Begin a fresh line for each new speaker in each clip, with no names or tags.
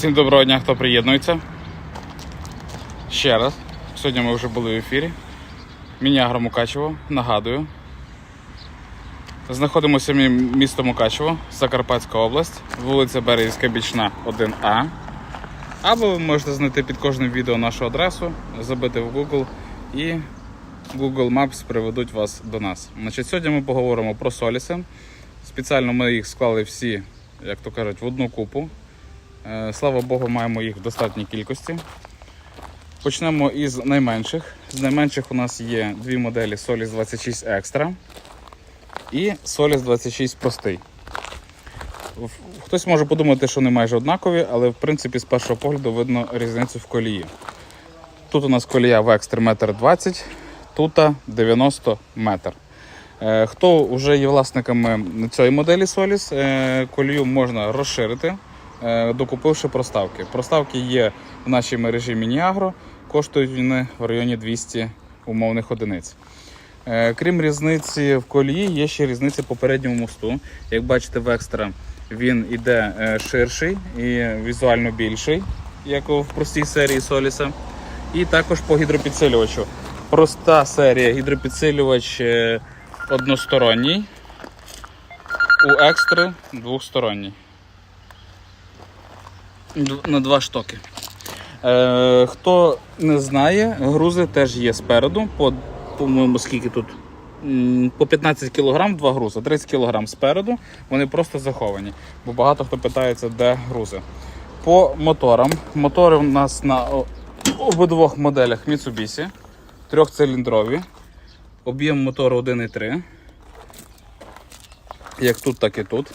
Всім доброго дня, хто приєднується. Ще раз. Сьогодні ми вже були в ефірі. Мінягро Мукачево, нагадую. Знаходимося ми місто Мукачево, Закарпатська область, вулиця Берегівська Бічна 1А. Або ви можете знайти під кожним відео нашу адресу, забити в Google і Google Maps приведуть вас до нас. Значить, сьогодні ми поговоримо про соліси. Спеціально ми їх склали всі, як то кажуть, в одну купу. Е, Слава Богу, маємо їх в достатній кількості. Почнемо із найменших. З найменших у нас є дві моделі Solis 26 Extra і Solis 26 простий. Хтось може подумати, що вони майже однакові, але в принципі з першого погляду видно різницю в колії. Тут у нас колія в екстр 1,20 м, тут 90 метр. Е, Хто вже є власниками цієї моделі Solis, е, колію можна розширити, докупивши проставки. Проставки є в нашій мережі Мініагро, коштують вони в районі 200 умовних одиниць. Е, Крім різниці в колії, є ще різниця по передньому мосту. Як бачите, в екстра він іде е, ширший і візуально більший, як в простій серії Соліса. І також по гідропідсилювачу. Проста серія гідропідсилювач е, односторонній, у екстри двосторонній. На два штоки. Е, хто не знає, грузи теж є спереду. По, по-моєму, скільки тут? По 15 кг два грузи, 30 кг спереду, вони просто заховані. Бо багато хто питається, де грузи. По моторам. Мотори у нас на обидвох моделях Mitsubishi. Трьохциліндрові. Об'єм мотору 1,3. Як тут, так і тут.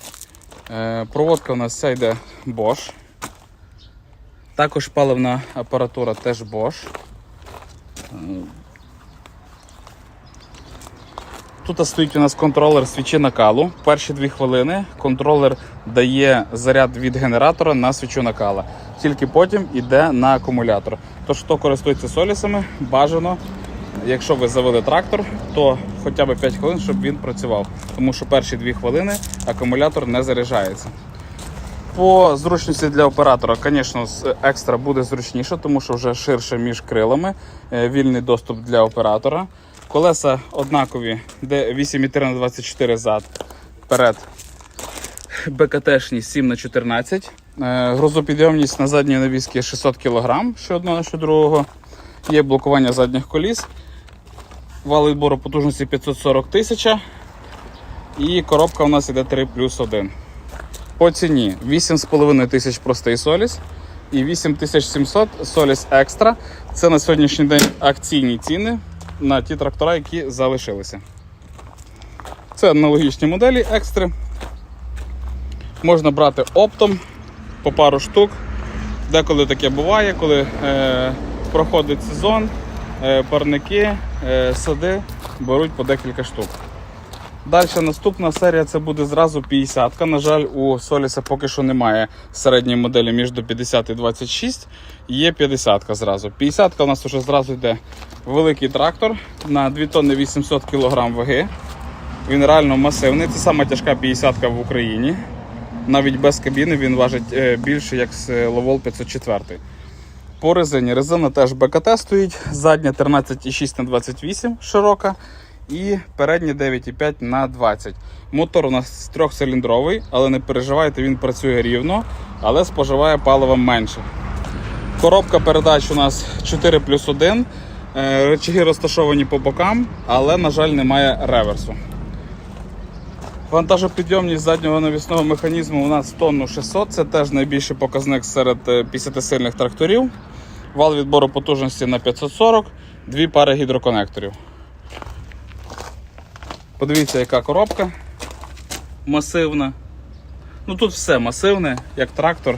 Е, проводка у нас вся йде Bosch. Також паливна апаратура теж Bosch. Тут стоїть у нас контролер свічі накалу. Перші дві хвилини контролер дає заряд від генератора на свічу накала. Тільки потім йде на акумулятор. Тож, хто користується солісами, бажано, якщо ви завели трактор, то хоча б 5 хвилин, щоб він працював. Тому що перші дві хвилини акумулятор не заряджається. По зручності для оператора, звісно, з екстра буде зручніше, тому що вже ширше між крилами, е, вільний доступ для оператора. Колеса однакові, де 8,3 на 24 зад, вперед. БКТшні 7 на 14. Е, Грузопідйомність на задній навіски 600 кг, що одного, що другого. Є блокування задніх коліс. Вал відбору потужності 540 тисяч. І коробка у нас іде 3 плюс 1. По ціні 8,5 тисяч простий Соліс і 8700 Соліс Екстра. Це на сьогоднішній день акційні ціни на ті трактора, які залишилися. Це аналогічні моделі екстри. Можна брати оптом по пару штук. Деколи таке буває, коли е, проходить сезон, е, парники, е, сади беруть по декілька штук. Далі наступна серія це буде зразу 50. На жаль, у Соліса поки що немає середньої моделі між 50 і 26. Є 50 зразу. 50 у нас вже зразу йде великий трактор на 2 тонни 800 кг ваги. Він реально масивний. Це сама тяжка 50 в Україні. Навіть без кабіни він важить е, більше, як е, Ловол 504. По резині. Резина теж БКТ стоїть, задня 13,6 на 28 широка і передня 9,5 на 20. Мотор у нас трьохциліндровий, але не переживайте, він працює рівно, але споживає палива менше. Коробка передач у нас 4 плюс 1. Е, Речаги розташовані по бокам, але, на жаль, немає реверсу. Вантажопідйомність заднього навісного механізму у нас тонну 600, це теж найбільший показник серед е, 50-сильних тракторів. Вал відбору потужності на 540, дві пари гідроконекторів. Подивіться, яка коробка масивна. Ну тут все масивне, як трактор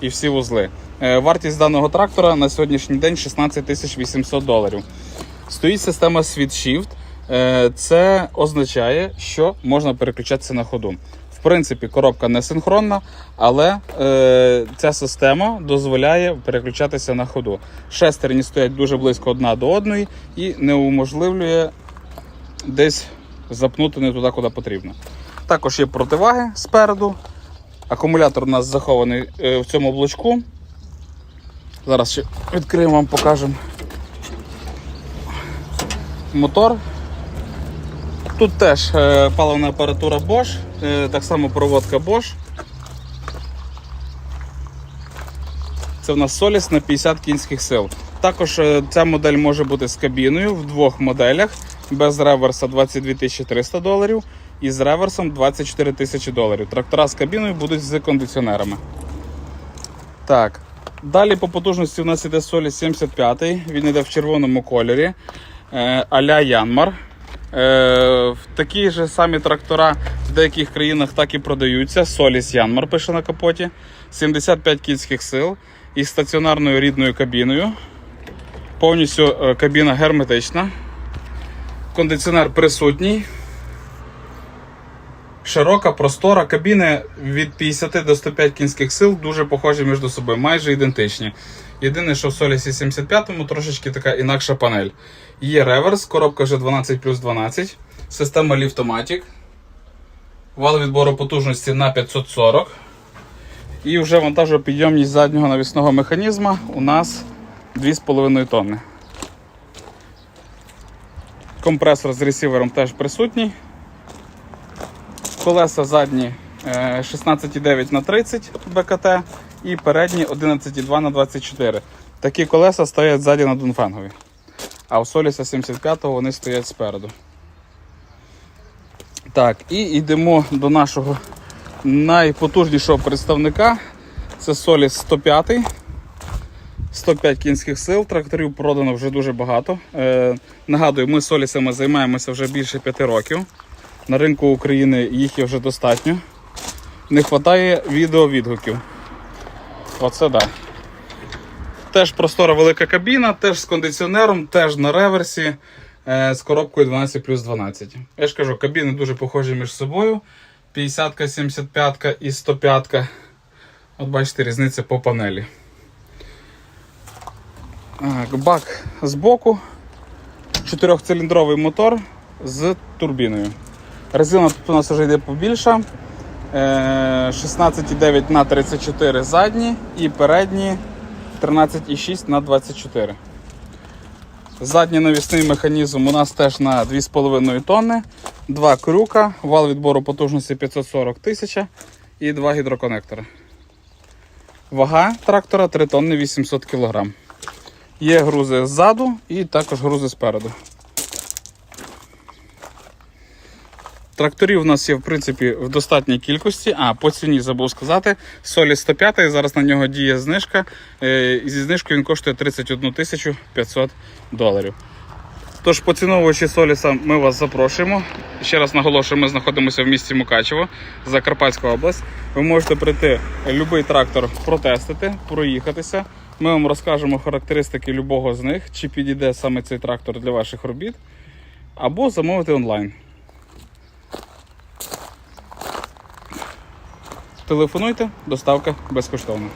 і всі вузли. Е, Вартість даного трактора на сьогоднішній день 16 800 доларів. Стоїть система Switch Е, Це означає, що можна переключатися на ходу. В принципі, коробка не синхронна, але е, ця система дозволяє переключатися на ходу. Шестерні стоять дуже близько одна до одної і не уможливлює десь запнути не туди, куди потрібно. Також є противаги спереду. Акумулятор у нас захований е, в цьому блочку. Зараз ще відкриємо вам, покажемо. Мотор. Тут теж е, паливна апаратура Bosch, е, так само проводка Bosch. Це в нас Solis на 50 кінських сил. Також ця модель може бути з кабіною в двох моделях. Без реверса 22 300 доларів і з реверсом 24 тисячі доларів. Трактора з кабіною будуть з кондиціонерами. Так. Далі по потужності у нас іде Solis 75. Він йде в червоному кольорі. Е, Аля Янмар. Е, такі ж самі трактора в деяких країнах так і продаються. Solis Янмар пише на капоті. 75 кінських сил із стаціонарною рідною кабіною. Повністю е, кабіна герметична. Кондиціонер присутній. Широка, простора. Кабіни від 50 до 105 кінських сил дуже похожі між собою, майже ідентичні. Єдине, що в Солісі 75-му трошечки така інакша панель. Є реверс, коробка вже 12 плюс 12, система Liftomatic, вал відбору потужності на 540. І вже вантажопідйомність заднього навісного механізма у нас 2,5 тонни. Компресор з ресівером теж присутній. Колеса задні е, 16,9 на 30 БКТ і передні 11,2 на 24. Такі колеса стоять ззаді на Дунфенгові. А у Соліса 75-го вони стоять спереду. Так, і йдемо до нашого найпотужнішого представника. Це Соліс 105. 105 кінських сил, тракторів продано вже дуже багато. Е, нагадую, ми солісами займаємося вже більше 5 років. На ринку України їх є вже достатньо. Не вистачає відеовідгуків. Оце да. Теж простора велика кабіна, теж з кондиціонером, теж на реверсі, е, з коробкою 12 плюс 12. Я ж кажу, кабіни дуже похожі між собою. 50-ка, 75-ка і 105-ка. От бачите, різниця по панелі. Бак збоку. Чотирьохциліндровий мотор з турбіною. Резина тут у нас вже йде побільша. Е, 16,9 на 34 задні і передні 13,6 на 24. Задній навісний механізм у нас теж на 2,5 тонни, два крюка, вал відбору потужності 540 тисяч і два гідроконектори. Вага трактора 3 тонни 800 кг. Є грузи ззаду і також грузи спереду. Тракторів у нас є в принципі в достатній кількості. А, по ціні забув сказати. Солі 105, зараз на нього діє знижка. Е, і зі знижкою він коштує 31 тисячу 500 доларів. Тож, поціновувачі Соліса, ми вас запрошуємо. Ще раз наголошую, ми знаходимося в місті Мукачево, Закарпатська область. Ви можете прийти будь-який трактор протестити, проїхатися. Ми вам розкажемо характеристики любого з них, чи підійде саме цей трактор для ваших робіт, або замовити онлайн. Телефонуйте, доставка безкоштовна.